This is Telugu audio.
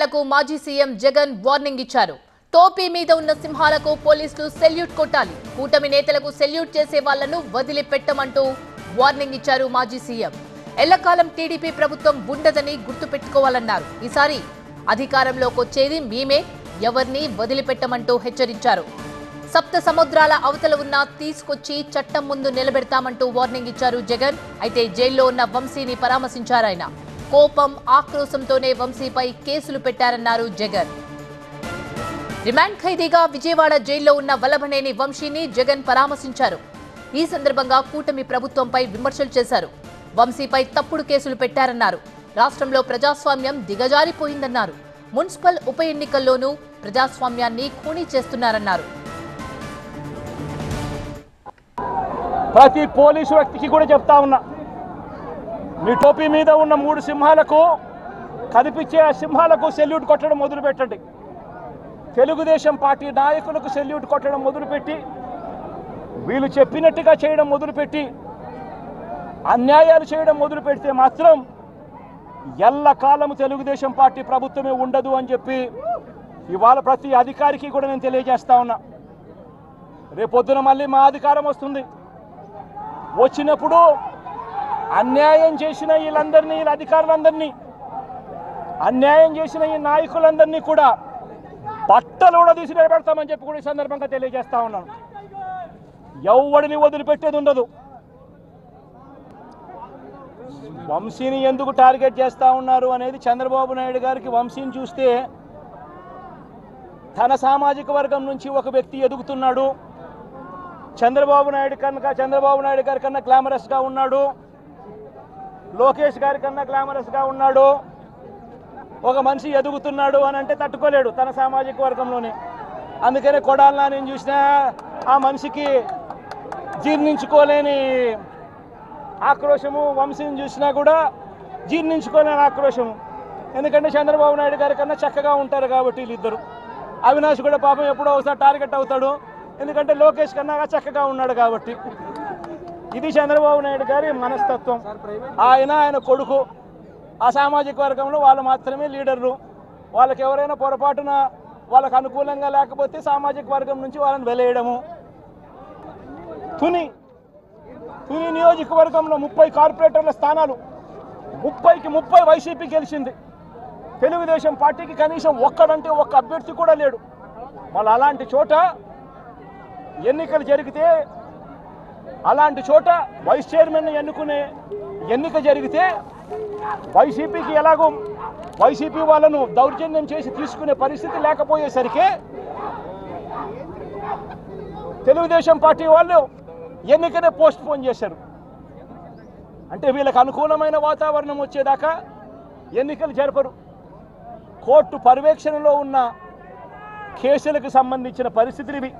అధికారులకు మాజీ సీఎం జగన్ వార్నింగ్ ఇచ్చారు. టోపీ మీద ఉన్న సింహాలకు పోలీసులు సెల్యూట్ కొట్టాలి. కూటమి నేతలకు సెల్యూట్ చేసే వాళ్ళను వదిలిపెట్టమంటూ వార్నింగ్ ఇచ్చారు మాజీ సీఎం. ఎల్లకాలం టీడీపీ ప్రభుత్వం ఉండదని గుర్తుపెట్టుకోవాలన్నారు. ఈసారి అధికారంలోకి వచ్చేది మేమే ఎవరిని వదిలిపెట్టమంటూ హెచ్చరించారు. సప్త సముద్రాల అవతల ఉన్న తీసుకొచ్చి చట్టం ముందు నిలబెడతామంటూ వార్నింగ్ ఇచ్చారు జగన్. అయితే జైల్లో ఉన్న వంశీని పరామర్శించారాయన. కోపం ఆక్రోశంతోనే వంశీపై కేసులు పెట్టారన్నారు జగన్. రిమాండ్ ఖైదీగా విజయవాడ జైల్లో ఉన్న వల్లభనేని వంశీని జగన్ పరామర్శించారు. ఈ సందర్భంగా కూటమి ప్రభుత్వంపై విమర్శలు చేశారు. వంశీపై తప్పుడు కేసులు పెట్టారన్నారు. రాష్ట్రంలో ప్రజాస్వామ్యం దిగజారిపోయిందన్నారు. మున్సిపల్ ఉప ఎన్నికల్లోనూ ప్రజాస్వామ్యాన్ని ఖూనీ చేస్తున్నారన్నారు. ప్రతి పోలీసు వ్యక్తికి కూడా చెప్తా ఉన్నా మీ టోపీ మీద ఉన్న మూడు సింహాలకు కనిపించే ఆ సింహాలకు సెల్యూట్ కొట్టడం మొదలుపెట్టండి. తెలుగుదేశం పార్టీ నాయకులకు సెల్యూట్ కొట్టడం మొదలుపెట్టి వీళ్ళు చెప్పినట్టుగా చేయడం మొదలుపెట్టి అన్యాయాలు చేయడం మొదలు పెడితే మాత్రం ఎల్లకాలం తెలుగుదేశం పార్టీ ప్రభుత్వమే ఉండదు అని చెప్పి ఇవాళ ప్రతి అధికారికి కూడా నేను తెలియజేస్తా ఉన్నా. రేపొద్దున మళ్ళీ మా అధికారం వస్తుంది. వచ్చినప్పుడు అన్యాయం చేసిన వీళ్ళందరినీ వీళ్ళ అధికారులందరినీ అన్యాయం చేసిన ఈ నాయకులందరినీ కూడా బట్టలు కూడా తీసి నిలబెడతామని చెప్పి కూడా ఈ సందర్భంగా తెలియజేస్తా ఉన్నాను. ఎవడిని వదిలిపెట్టేది ఉండదు. వంశీని ఎందుకు టార్గెట్ చేస్తూ ఉన్నారు అనేది చంద్రబాబు నాయుడు గారికి వంశీని చూస్తే తన సామాజిక వర్గం నుంచి ఒక వ్యక్తి ఎదుగుతున్నాడు. చంద్రబాబు నాయుడు కనుక చంద్రబాబు నాయుడు గారి కన్నా గ్లామరస్గా ఉన్నాడు. లోకేష్ గారి కన్నా గ్లామరస్గా ఉన్నాడు. ఒక మనిషి ఎదుగుతున్నాడు అని అంటే తట్టుకోలేడు తన సామాజిక వర్గంలోనే. అందుకనే కొడాలనా నేను చూసిన ఆ మనిషికి జీర్ణించుకోలేని ఆక్రోశము వంశీని చూసినా కూడా జీర్ణించుకోలేని ఆక్రోశము. ఎందుకంటే చంద్రబాబు నాయుడు గారి కన్నా చక్కగా ఉంటారు కాబట్టి వీళ్ళిద్దరు. అవినాష్ కూడా పాపం ఎప్పుడో ఒకసారి టార్గెట్ అవుతాడు. ఎందుకంటే లోకేష్ కన్నా చక్కగా ఉన్నాడు కాబట్టి. ఇది చంద్రబాబు నాయుడు గారి మనస్తత్వం. ఆయన ఆయన కొడుకు. ఆ సామాజిక వర్గంలో వాళ్ళు మాత్రమే లీడర్లు. వాళ్ళకి ఎవరైనా పొరపాటున వాళ్ళకు అనుకూలంగా లేకపోతే సామాజిక వర్గం నుంచి వాళ్ళని వెలేయడము. తుని తుని నియోజకవర్గంలో ముప్పై కార్పొరేటర్ల స్థానాలు. ముప్పైకి ముప్పై వైసీపీ గెలిచింది. తెలుగుదేశం పార్టీకి కనీసం ఒక్కడంటే ఒక్క అభ్యర్థి కూడా లేడు. మళ్ళీ అలాంటి చోట ఎన్నికలు జరిగితే అలాంటి చోట వైస్ చైర్మన్ ఎన్నుకునే ఎన్నిక జరిగితే వైసీపీకి ఎలాగో వైసీపీ వాళ్ళను దౌర్జన్యం చేసి తీసుకునే పరిస్థితి లేకపోయేసరికి తెలుగుదేశం పార్టీ వాళ్ళు ఎన్నికనే పోస్ట్ పోన్ చేశారు. అంటే వీళ్ళకి అనుకూలమైన వాతావరణం వచ్చేదాకా ఎన్నికలు జరపరు. కోర్టు పర్యవేక్షణలో ఉన్న కేసులకు సంబంధించిన పరిస్థితులు ఇవి.